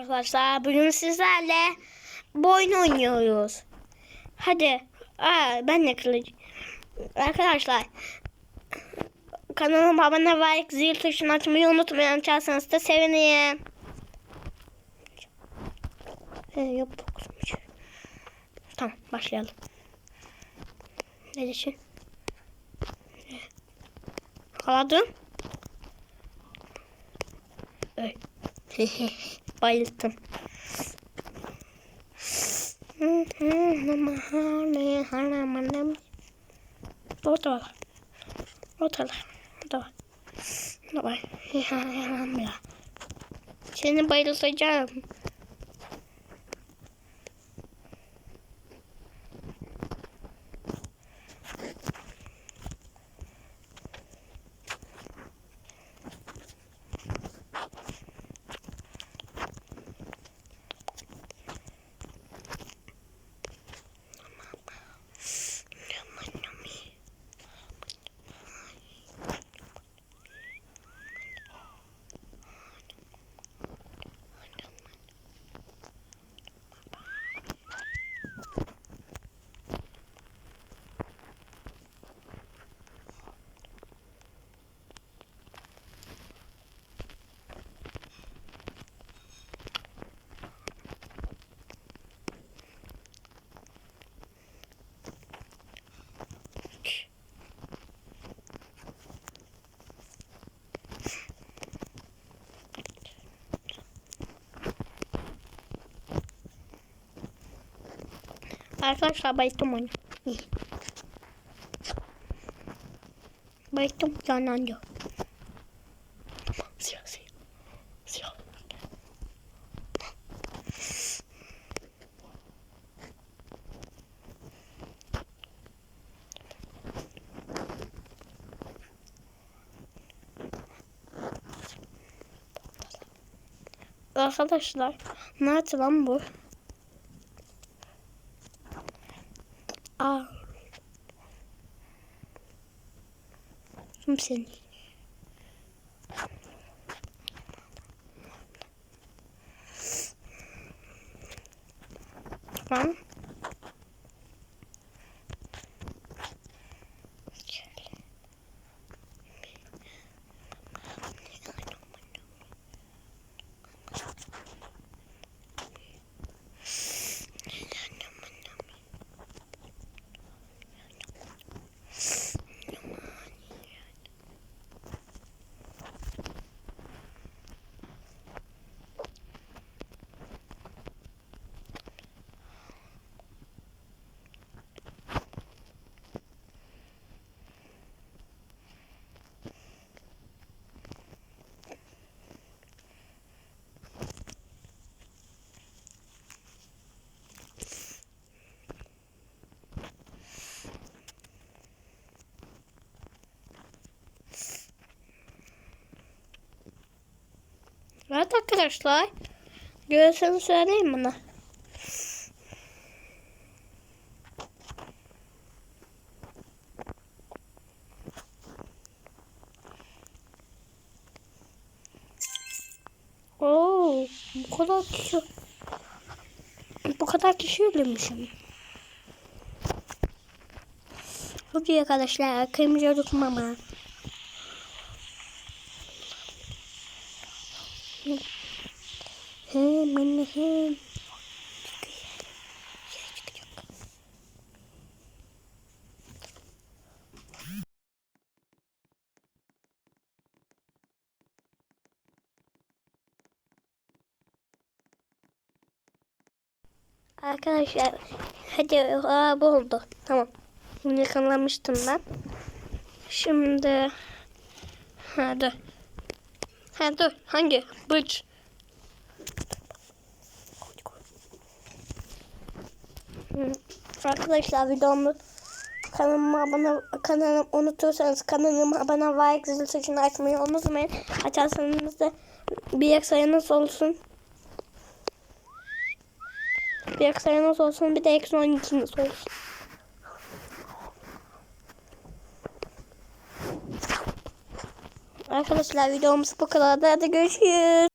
arkadaşlar. Bugün sizlerle bu oynuyoruz. Hadi. Aa, ben de kılıç. Arkadaşlar. Kanalıma abone ve zil tuşunu açmayı unutmayın. Açarsanız da sevinirim. Ee, yok dokuzmuş. Tamam başlayalım. Neredesin? Kaladım. Öy. Bayıldım. Orada var. Orada var. Orada var. Orada var. Seni bayıltacağım. Arkadaşlar bayıldım onu. Bayıldım canlandı. Siyah siyah. Siyah. Arkadaşlar nerede lan bu? Aa. Kim seni? Tamam. Evet arkadaşlar. Görseniz söyleyeyim bana. Oo, bu kadar kişi bu kadar kişi ölmüşüm. Hadi arkadaşlar kırmızı dokunmama. Hemen hem. Arkadaşlar hadi aa, bu oldu. Tamam. Bunu yakalamıştım ben. Şimdi ha Ha dur. Hangi? Hı. Arkadaşlar videomu kanalıma abone kanalımı unutursanız kanalıma abone ve zil tuşunu açmayı unutmayın. Açarsanız da bir sayınız olsun. Bir sayınız olsun bir de eksi 12'niz olsun. Arkadaşlar videomuz bu kadar. Hadi görüşürüz.